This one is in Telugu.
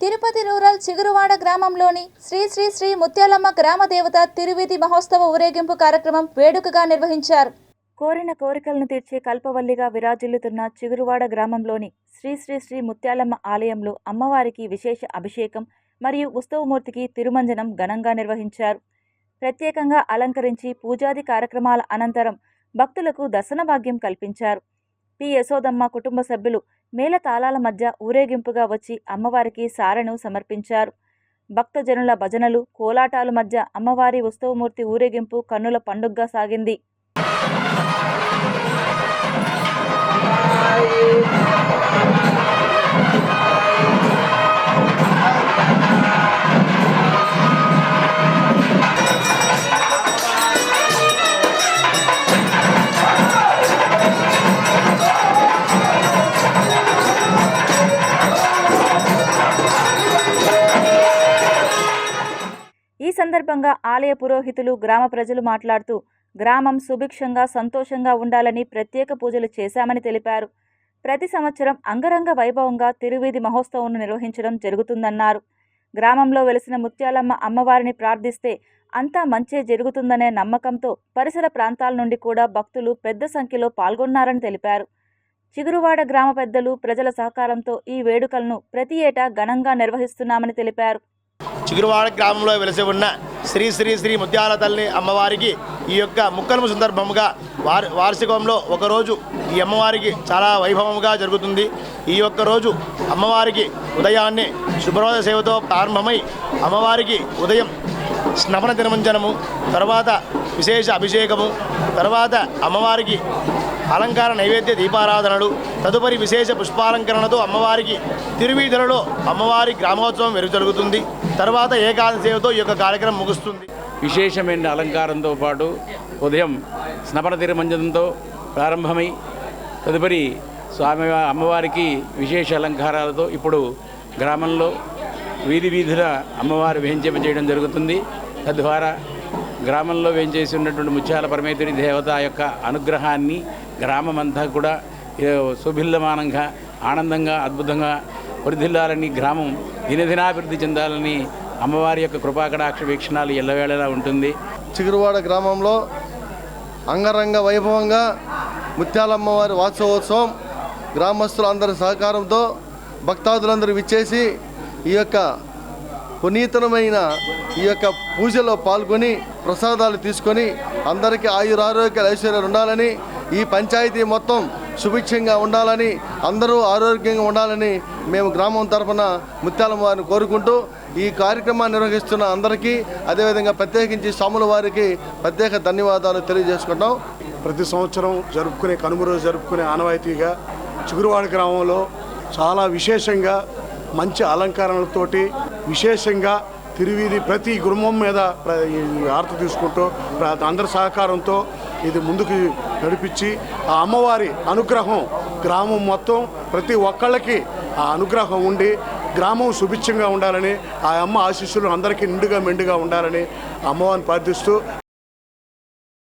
తిరుపతి రూరల్ చిగురువాడ గ్రామంలోని శ్రీ శ్రీ శ్రీ ముత్యాలమ్మ గ్రామ దేవత తిరువీధి మహోత్సవ ఊరేగింపు కార్యక్రమం వేడుకగా నిర్వహించారు. కోరిన కోరికలను తీర్చే కల్పవల్లిగా విరాజిల్లుతున్న చిగురువాడ గ్రామంలోని శ్రీ శ్రీ శ్రీ ముత్యాలమ్మ ఆలయంలో అమ్మవారికి విశేష అభిషేకం మరియు ఉత్సవమూర్తికి తిరుమంజనం ఘనంగా నిర్వహించారు. ప్రత్యేకంగా అలంకరించి పూజాది కార్యక్రమాల అనంతరం భక్తులకు దర్శన భాగ్యం కల్పించారు. పి. యశోదమ్మ కుటుంబ సభ్యులు మేళతాళాల మధ్య ఊరేగింపుగా వచ్చి అమ్మవారికి సారెను సమర్పించారు. భక్తజనుల భజనలు కోలాటాల మధ్య అమ్మవారి ఉత్సవమూర్తి ఊరేగింపు కన్నుల పండుగగా సాగింది. సందర్భంగా ఆలయ పురోహితులు గ్రామ ప్రజలు మాట్లాడుతూ గ్రామం సుభిక్షంగా సంతోషంగా ఉండాలని ప్రత్యేక పూజలు చేశామని తెలిపారు. ప్రతి సంవత్సరం అంగరంగ వైభవంగా తిరువీధి మహోత్సవం నిర్వహించడం జరుగుతుందన్నారు. గ్రామంలో వెలిసిన ముత్యాలమ్మ అమ్మవారిని ప్రార్థిస్తే అంతా మంచే జరుగుతుందనే నమ్మకంతో పరిసర ప్రాంతాల నుండి కూడా భక్తులు పెద్ద సంఖ్యలో పాల్గొన్నారని తెలిపారు. చిగురువాడ గ్రామ పెద్దలు ప్రజల సహకారంతో ఈ వేడుకలను ప్రతి ఏటా ఘనంగా నిర్వహిస్తున్నామని తెలిపారు. చిగురువాడ గ్రామంలో వెలసి ఉన్న శ్రీ శ్రీ శ్రీ ముత్యాల తల్లి అమ్మవారికి ఈ యొక్క ముక్కలము సందర్భముగా వార్ వార్షికంలో ఒకరోజు ఈ అమ్మవారికి చాలా వైభవంగా జరుగుతుంది. ఈ యొక్క రోజు అమ్మవారికి ఉదయాన్నే శుభ్రోదయ సేవతో ప్రారంభమై అమ్మవారికి ఉదయం స్నపన తిరుమంజనము తర్వాత విశేష అభిషేకము తర్వాత అమ్మవారికి అలంకార నైవేద్య దీపారాధనలు తదుపరి విశేష పుష్పాలంకరణతో అమ్మవారికి తిరువీధులలో అమ్మవారి గ్రామోత్సవం వెరు జరుగుతుంది. తర్వాత ఏకాదశి సేవతో ఈ యొక్క కార్యక్రమం ముగుస్తుంది. విశేషమైన అలంకారంతో పాటు ఉదయం స్నపన తిరుమంజనంతో ప్రారంభమై తదుపరి స్వామి అమ్మవారికి విశేష అలంకారాలతో ఇప్పుడు గ్రామంలో వీధి వీధుల అమ్మవారు వేయించేప చేయడం జరుగుతుంది. తద్వారా గ్రామంలో వేయించేసి ఉన్నటువంటి ముత్యాల పరమేశ్వరి దేవత యొక్క అనుగ్రహాన్ని గ్రామమంతా కూడా శుభిల్లమానంగా సుభిల్లమానంగా ఆనందంగా అద్భుతంగా వరిధిల్లాలని గ్రామం దినదినాభివృద్ధి చెందాలని అమ్మవారి యొక్క కృపాకటాక్ష వీక్షణాలు ఎల్లవేళలా ఉంటుంది. చిగురువాడ గ్రామంలో అంగరంగ వైభవంగా ముత్యాలమ్మవారి వాత్సవోత్సవం గ్రామస్తులందరి సహకారంతో భక్తాదులందరూ విచ్చేసి ఈ యొక్క పునీతనమైన ఈ యొక్క పూజలో పాల్గొని ప్రసాదాలు తీసుకొని అందరికీ ఆయురారోగ్యాలు ఐశ్వర్యాలు ఉండాలని ఈ పంచాయతీ మొత్తం సుభిక్షంగా ఉండాలని అందరూ ఆరోగ్యంగా ఉండాలని మేము గ్రామం తరఫున ముత్యాలమ్మ వారిని కోరుకుంటూ ఈ కార్యక్రమాన్ని నిర్వహిస్తున్న అందరికీ అదేవిధంగా ప్రత్యేకించి స్వాముల వారికి ప్రత్యేక ధన్యవాదాలు తెలియజేసుకుంటాం ప్రతి సంవత్సరం జరుపుకునే కనుమ రోజు జరుపుకునే ఆనవాయితీగా చిగురువాడ గ్రామంలో చాలా విశేషంగా మంచి అలంకరణలతోటి విశేషంగా తిరువీధి ప్రతి గురుమం మీద ఆర్త ఈ తీసుకుంటూ అందరి సహకారంతో ఇది ముందుకు నడిపించి ఆ అమ్మవారి అనుగ్రహం గ్రామం మొత్తం ప్రతి ఒక్కళ్ళకి ఆ అనుగ్రహం ఉండి గ్రామం సుభిక్షంగా ఉండాలని ఆ అమ్మ ఆశీస్సులు అందరికీ నిండుగా మెండుగా ఉండాలని అమ్మవారిని ప్రార్థిస్తూ